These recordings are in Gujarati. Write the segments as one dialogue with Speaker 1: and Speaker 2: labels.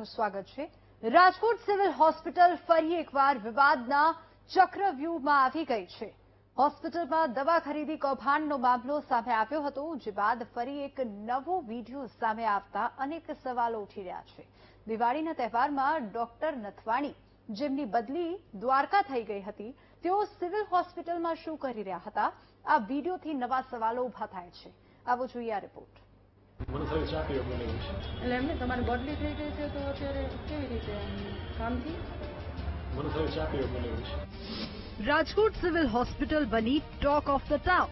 Speaker 1: આપનું સ્વાગત છે. રાજકોટ સિવિલ હોસ્પિટલ ફરી એકવાર વિવાદના ચક્રવ્યૂહમાં આવી ગઈ છે. હોસ્પિટલમાં દવા ખરીદી કૌભાંડનો મામલો સામે આવ્યો હતો, જે બાદ ફરી એક નવો વીડિયો સામે આવતા અનેક સવાલો ઉઠી રહ્યા છે. દિવાળીના તહેવારમાં ડોક્ટર નથવાણી જેમની બદલી દ્વારકા થઈ ગઈ હતી, તેઓ સિવિલ હોસ્પિટલમાં શું કરી રહ્યા હતા, આ વિડીયોથી નવા સવાલો ઊભા થાય છે. આવો જોઈએ આ રિપોર્ટ.
Speaker 2: એટલે એમને તમારી બદલી થઈ ગઈ છે તો અત્યારે કેવી રીતે કામથી?
Speaker 1: રાજકોટ સિવિલ હોસ્પિટલ બની ટોક ઓફ ધ ટાઉન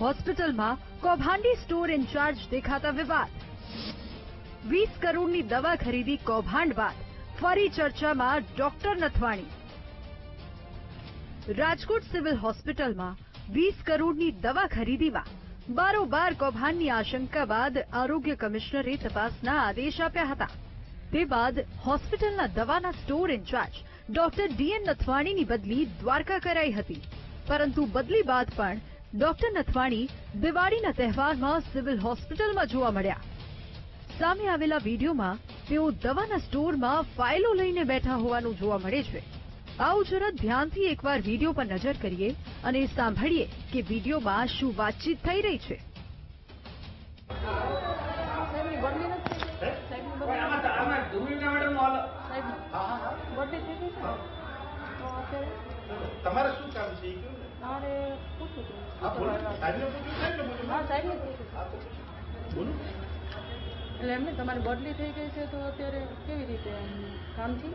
Speaker 1: હોસ્પિટલમાં કૌભાંડી સ્ટોર ઇન્ચાર્જ દેખાતા વિવાદ. વીસ કરોડની દવા ખરીદી કૌભાંડ બાદ ફરી ચર્ચામાં ડોક્ટર નથવાણી. રાજકોટ સિવિલ હોસ્પિટલમાં વીસ કરોડની દવા ખરીદીમાં બારોબાર કૌભાંડની આશંકા બાદ આરોગ્ય કમિશનરે તપાસના આદેશ આપ્યા હતા. તે બાદ હોસ્પિટલના દવાના store in charge doctor DN નથવાણીની બદલી દ્વારકા કરાઈ હતી. પરંતુ બદલી બાદ પણ ડોક્ટર નથવાણી દિવાળીના તહેવારમાં સિવિલ હોસ્પિટલમાં જોવા મળ્યા. સામે આવેલા વિડીયોમાં તેઓ દવાના સ્ટોરમાં ફાઇલો લઈને બેઠા હોવાનું જોવા મળે છે. આવું જરા ધ્યાનથી એકવાર વીડિયો પર નજર કરીએ અને સાંભળીએ કે વિડીયોમાં શું વાતચીત થઈ રહી છે.
Speaker 3: તમારે શું કામ.
Speaker 2: એટલે એમને તમારી બદલી થઈ ગઈ છે તો અત્યારે કેવી રીતે કામથી?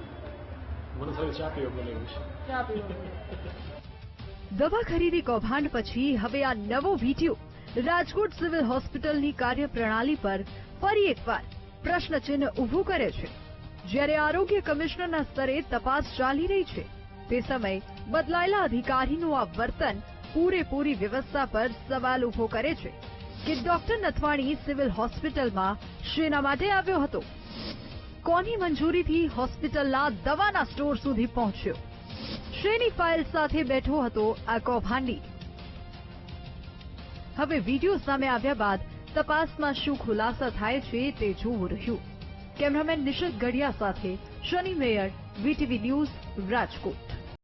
Speaker 4: મને થયું ચા પીવો મને એવું છે.
Speaker 2: ચા પીવો
Speaker 1: દવા ખરીદી કૌભાંડ પછી હવે આ નવો વીડિયો રાજકોટ સિવિલ હોસ્પિટલની કાર્યપ્રણાલી પર ફરી એકવાર પ્રશ્નચિહ્ન ઉભું કરે છે. જ્યારે આરોગ્ય કમિશનરના સ્તરે તપાસ ચાલી રહી છે તે સમયે બદલાયેલા અધિકારીનું આ વર્તન પૂરેપૂરી વ્યવસ્થા પર સવાલ ઊભો કરે છે કે ડોક્ટર નથવાણી સિવિલ હોસ્પિટલમાં શેના માટે આવ્યો હતો? કોની મંજૂરીથી હોસ્પિટલના દવાના સ્ટોર સુધી પહોંચ્યો? શેની ફાઇલ સાથે બેઠો હતો આ કૌભાંડી. હવે વીડિયો સામે આવ્યા બાદ તપાસમાં શું ખુલાસા થાય છે તે જોવું રહ્યું. કેમેરામેન નિશિત ગઢિયા સાથે Shani mayor, VTV news, Rajkot.